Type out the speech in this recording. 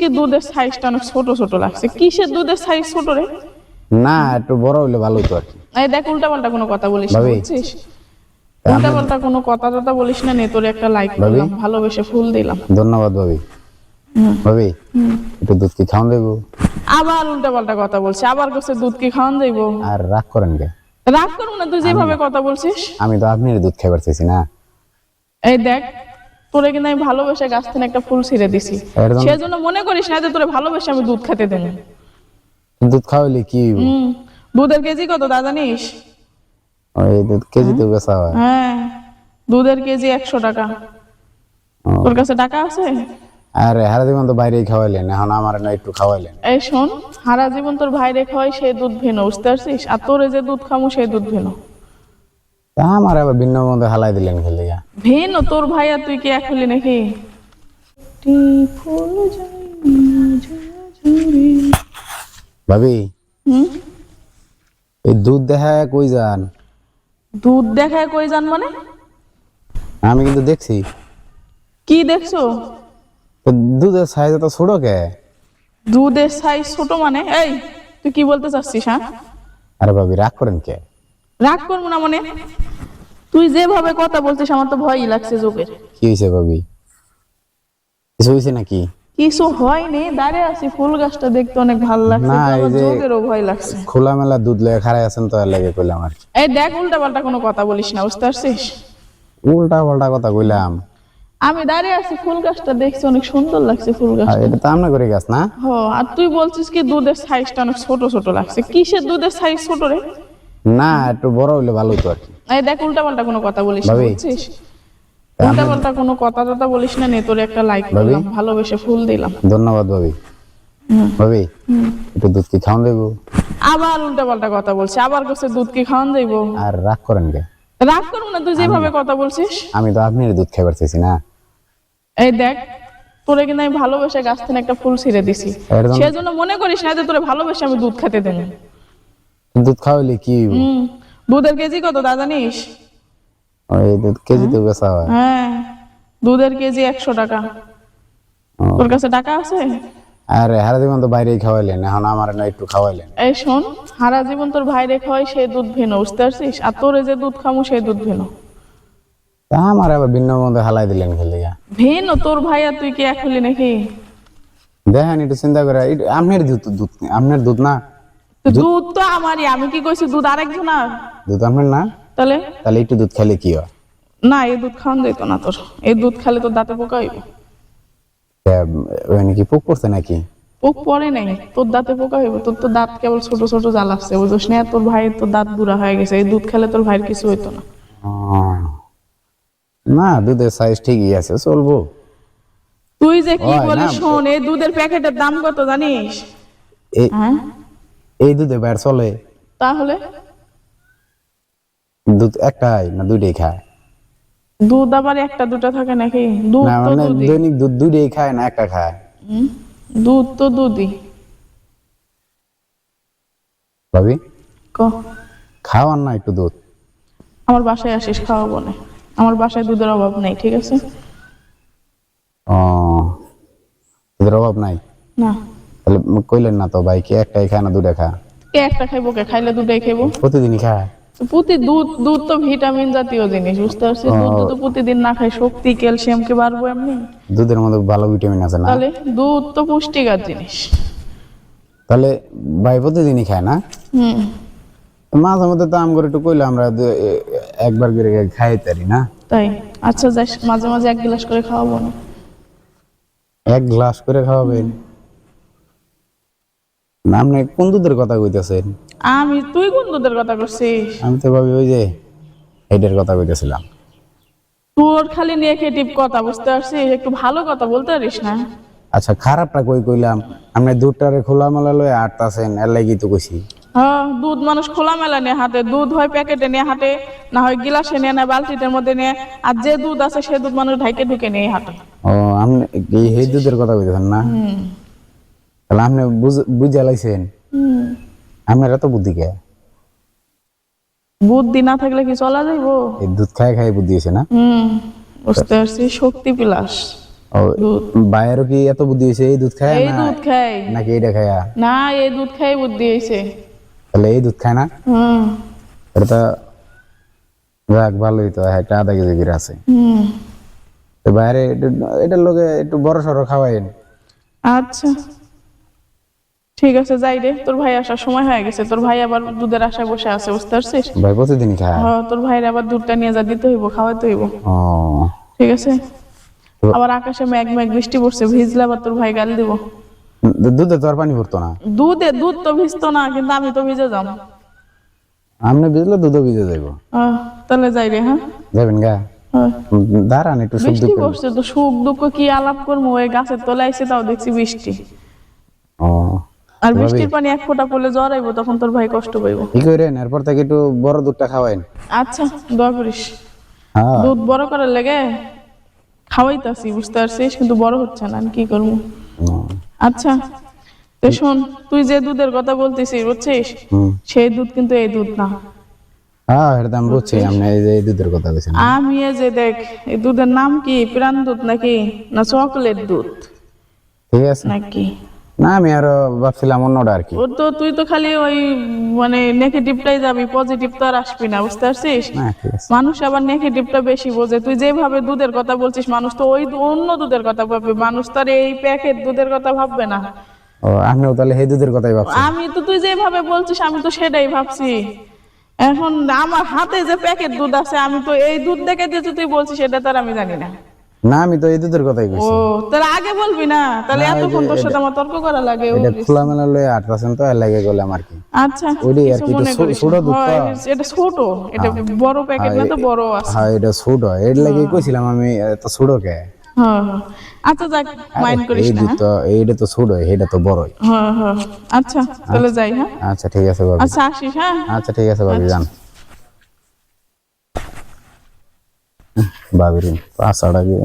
কি দুধের সাইজটা অনেক ছোট ছোট লাগছে। কিসের দুধের সাইজ ছোট রে? না একটু বড় হইলে ভালো আর কি। এই দেখ উল্টা পাল্টা কোনো কথা বলিস না বুঝছিস? উল্টা পাল্টা কোনো কথা বলিস না নে তোর একটা লাইক। করলাম ভালোবেসে ফুল দিলাম। ধন্যবাদ ভাবি। ভাবি একটু দুধ কি খাওয়ান দেবো? আবার উল্টা পাল্টা কথা বলছে আবার দুধ কি খাওয়ান যাইবো আর রাগ করেন কে? রাগ করব না তুই যেভাবে কথা বলছিস। আমি তো আপনার দুধ খাইবার চাইছি না। এই দেখ তোরে আমি ভালোবেসে গাছ থেকে একটা ফুল ছিঁড়ে দিছি। সেজন্য মনে করিস না যে তোরে ভালোবেসে আমি দুধ খেতে দেবো। দুধ কি দুধের কেজি কত জানিস? ওই দুধ কেজি তো বেচা হয়। হ্যাঁ দুধের কেজি একশো টাকা। তোর কাছে টাকা আছে? আর হারা জীবন তো বাইরেই খাওয়াইলেন এখন আমার না একটু খাওয়াইলেন। এই শোন সারা জীবন তোর ভাই রেখে হয় সেই দুধ ভেনো বুঝতে পারছিস? আর তোরে যে দুধ খামো সেই দুধ ভেনো। তা আমার আবার ভিন্ন মধ্যে হালাই দিলেন খেলে গা ভেনো তোর ভাই আর তুই কি এক হলি নাকি। ভাবি? এই দুধ দেখা কই যান? দুধ দেখায় কই যান মানে? আমি কিন্তু দেখছি। কি দেখছ? দুধের সাইজ তো ছোট কে? দুধের সাইজ ছোট মানে? এই তুই কি বলতে চাচ্ছিস হ্যাঁ? আরে ভাবি রাগ করেন কে? রাগ করব না মানে? তুই যেভাবে কথা বলছিস আমার তো ভয়ই লাগছে চোখের কি হয়েছে ভাবি? কিছু হয়েছে নাকি? কিছু হয়নি দাঁড়িয়ে আছি ফুল গাছটা দেখতে অনেক ভালো লাগছে না, এই যে- চোখেরও ভয় লাগছে। খোলামেলা দুধ লেগে খারাই আছেন তো আর লেগে কইলাম আর কি। এই দেখ উল্টা পাল্টা কোনো কথা বলিস না বুঝতে পারছিস? উল্টা পাল্টা কথা কইলাম। আমি দাঁড়িয়ে আছি ফুল গাছটা দেখছি অনেক সুন্দর লাগছে ফুল আর গাছটা। এটা তো আমরা করে গাছ না? হ আর তুই বলছিস কি দুধের সাইজটা অনেক ছোট ছোট লাগছে। কিসের দুধের সাইজ ছোট রে? না একটু বড় হইলে ভালো হতো আর কি। এই দেখ উল্টা পাল্টা কোনো কথা বলিস না বুঝছিস? উল্টা পাল্টা কোনো কথা টথা বলিস না নে তোর একটা লাইক। করলাম ভালোবেসে ফুল দিলাম। ধন্যবাদ ভাবি। ভাবি একটু দুধ কি খাওয়ান দেবো আবার উল্টা পাল্টা কথা বলছে আবার কাছে দুধ কি খাওয়ান যাইবো? আর রাগ করেন কে? রাগ করব না তুই যেভাবে কথা বলছিস? আমি তো আপনার দুধ খাইবার চাইছি না। এই দেখ তোরে কিন্তু আমি ভালোবেসে গাছ থেকে একটা ফুল ছিঁড়ে দিছি। সেজন্য মনে করিস না যে তোরে ভালোবেসে আমি দুধ খেতে দেবো। দুধ খাওয়াইলে কি দুধের কেজি কত দা জানিস? ওই দুধ কেজি তো বেচা হয়। হ্যাঁ দুধের কেজি একশো টাকা। তোর কাছে টাকা আছে? আর হারা জীবন তো বাইরেই খাওয়াইলেন এখন আমার না একটু খাওয়াইলেন। এই শোন সারা জীবন তোর ভাই রেখে হয় সেই দুধ ভেনো বুঝতে পারছিস? আর তোরে যে দুধ খামো সেই দুধ ভেনো। তা আমার আবার ভিন্ন মধ্যে হালাই দিলেন খেলে গা। ভেনো তোর ভাই আর তুই কি এক হলি নাকি? দেখেন একটু চিন্তা করে আপনার দুধ তো দুধ আপনার দুধ না তো দুধ তো আমারই আমি কি কইছি দুধ আরেকজন আর দুধ আপনার না। তাহলে? তাহলে একটু দুধ খাইলে কি হয়? না এই দুধ খাওয়ান না তোর। এই দুধ খালে তোর দাঁতে পোকা হইব। নাকি পোক পড়ছে নাকি? পোক পরে নাই তোর দাঁতে পোকা হইব। তোর তো দাঁত কেবল ছোট ছোট জ্বাল আসছে বুঝোস না? তোর ভাইয়ের তোর দাঁত বুড়া হয়ে গেছে এই দুধ খেলে তোর ভাইয়ের কিছু হইতো না। না দুধের সাইজ ঠিকই আছে চলবো। তুই যে কি বলিস শোন এই দুধের প্যাকেটের দাম কত জানিস? হ্যাঁ? এই দুধে বাইর চলে। তাহলে? দুধ একটাই না দুইটাই খায়? দুধ আবার একটা দুটা থাকে নাকি? দুধ না মানে দৈনিক দুধ দুইটাই খায় না একটা খায়? দুধ তো দুধই। ভাবি? ক? খাওয়ান না একটু দুধ? আমার বাসায় আসিস খাওয়াবো না। আমার বাসায় দুধের অভাব নেই ঠিক আছে? ও দুধের অভাব নাই? না। তাহলে কইলেন না তো ভাই কি একটাই খায় না দুটা খায়? কে একটা খাইবো কে খাইলে দুটাই খাইবো? প্রতিদিনই খায়? প্রতি দুধ দুধ তো ভিটামিন জাতীয় জিনিস বুঝতে পারছিস? দুধ তো প্রতিদিন না খাই শক্তি ক্যালসিয়াম কে বাড়বো এমনি? দুধের মধ্যে ভালো ভিটামিন আছে না? তাহলে দুধ তো পুষ্টিকর জিনিস। তাহলে ভাই প্রতিদিনই খায় না? হুম। মাঝে মধ্যে তো আম করে একটু কইলে আমরা একবার করে খাই তারি না? তাই? আচ্ছা যাস মাঝে মাঝে এক গ্লাস করে খাওয়াবো না। এক গ্লাস করে খাওয়াবেন? না আপনি কোন দুধের কথা কইতেছেন? আমি তুই কোন দুধের কথা করছিস আমি তো ভাবি ওই যে এইটার কথা কইতেছিলাম। তোর খালি নেগেটিভ কথা বুঝতে পারছিস একটু ভালো কথা বলতে পারিস না? আচ্ছা খারাপটা কই কইলাম? আপনি দুধটারে খোলামেলা লয়ে আটতাছেন এর লাগি তো কইছি। হ্যাঁ দুধ মানুষ খোলামেলা নিয়ে হাতে দুধ হয় প্যাকেটে নিয়ে হাঁটে না হয় গিলাসে নিয়ে না বালতিটার মধ্যে নিয়ে আর যে দুধ আছে সে দুধ মানুষ ঢাইকে ঢুকে নিয়ে হাঁটে। ও আপনি এই এই দুধের কথা কইতেছেন না? হুম। তাহলে আপনি বুঝা লাইছেন। আমার এত বুদ্ধি কে? বুদ্ধি না থাকলে কি চলা যাইবো? এই দুধ খাই খাই বুদ্ধি হয়েছে না? হুম বুঝতে পারছি শক্তি বিলাস। ও বাইরেও কি এত বুদ্ধি হয়েছে এই দুধ খায় এই দুধ খাই নাকি এইটা খায়া? না এই দুধ খাই বুদ্ধি হয়েছে তাহলে এই দুধ খায় না? হুম। এটা তো যাক ভালোই তো একটা আধা কেজি করে আছে। হুম। তো বাইরে এটার লোকে একটু বড় সড়ো খাওয়াইন আচ্ছা। ঠিক আছে যাই রে। তোর ভাই আসার সময় হয়ে গেছে। তোর ভাই আবার দুধের আশায় বসে আছে বুঝতে পারছিস? ভাই প্রতিদিনই খায়? হ্যাঁ, তোর ভাইয়ের আবার দুধটা নিয়ে যা দিতে হইব খাওয়াইতে হইব। ও। ঠিক আছে? আবার আকাশে মেঘ মেঘ বৃষ্টি পড়ছে ভিজলে আবার তোর ভাই গাল দিব। দুধে তো আর পানি ভরতো না? দুধে দুধ তো ভিজতো না কিন্তু আমি তো ভিজে যাম। আপনি ভিজলে দুধও ভিজে যাইব। তাহলে যাই রে হ্যাঁ? যাবেন গা? হ্যাঁ। দাঁড়ান একটু সুখ বৃষ্টি দুঃখ পড়ছে তো সুখ দুঃখ কি আলাপ করব? ওই গাছের তলায় এসে তাও দেখছি বৃষ্টি। ও। আর বৃষ্টির পানি এক ফোঁটা পড়লে জ্বর আইব তখন তোর ভাই কষ্ট পাইব। কি করেন এরপর থেকে একটু বড় দুধটা খাওয়াইন। আচ্ছা দোয়া করিস। হ্যাঁ। দুধ বড় করার লেগে খাওয়াইতাছি বুঝতে পারছিস? কিন্তু বড় হচ্ছে না আমি কি করব? আচ্ছা তো শোন তুই যে দুধের কথা বলতেছিস বুঝছিস? সেই দুধ কিন্তু এই দুধ না। হ্যাঁ এটা আমি বুঝছি আপনি এই যে দুধের কথা বলছেন। আমি এই যে দেখ এই দুধের নাম কি? প্রাণ দুধ নাকি? না চকলেট দুধ? ঠিক আছে। নাকি? না আমি আরও ভাবছিলাম অন্যটা আর কি। ও তো তুই তো খালি ওই মানে নেগেটিভটাই যাবি পজিটিভ তো আর আসবি না বুঝতে পারছিস? মানুষ আবার নেগেটিভটা বেশি বোঝে। তুই যেভাবে দুধের কথা বলছিস মানুষ তো ওই অন্য দুধের কথা ভাববে। মানুষ তার এই প্যাকেট দুধের কথা ভাববে না। ও আপনিও তাহলে এই দুধের কথাই ভাবছেন আমি তো তুই যেভাবে বলছিস আমি তো সেটাই ভাবছি। এখন আমার হাতে যে প্যাকেট দুধ আছে আমি তো এই দুধ দেখে দিয়ে তুই বলছিস সেটা তার আমি জানি না। না আমি তো এই দুধের কথাই ও তাহলে আগে বলবি না? তাহলে এতক্ষণ তোর সাথে আমার তর্ক করা লাগে ও, এটা খোলামেলা লয়ে আটতাছেন তো লাগে গেলাম আর কি। আচ্ছা ওইটাই আর কি, ছোট। দুধ হয়। এটা ছোট এটা বড় প্যাকেট না তো বড় আছে। হ্যাঁ এটা ছোট। এর লাগে কইছিলাম আমি এত ছোট কে হ্যাঁ হ্যাঁ। আচ্ছা যাক মাইন্ড করিস না তো এইটা তো ছোট এইটা তো বড়ই। হ্যাঁ হ্যাঁ। আচ্ছা তাহলে যাই হ্যাঁ? আচ্ছা ঠিক আছে আচ্ছা আসিস হ্যাঁ? আচ্ছা ঠিক আছে ভাবি যান। ভাবির পাঁচ আড়া গিয়ে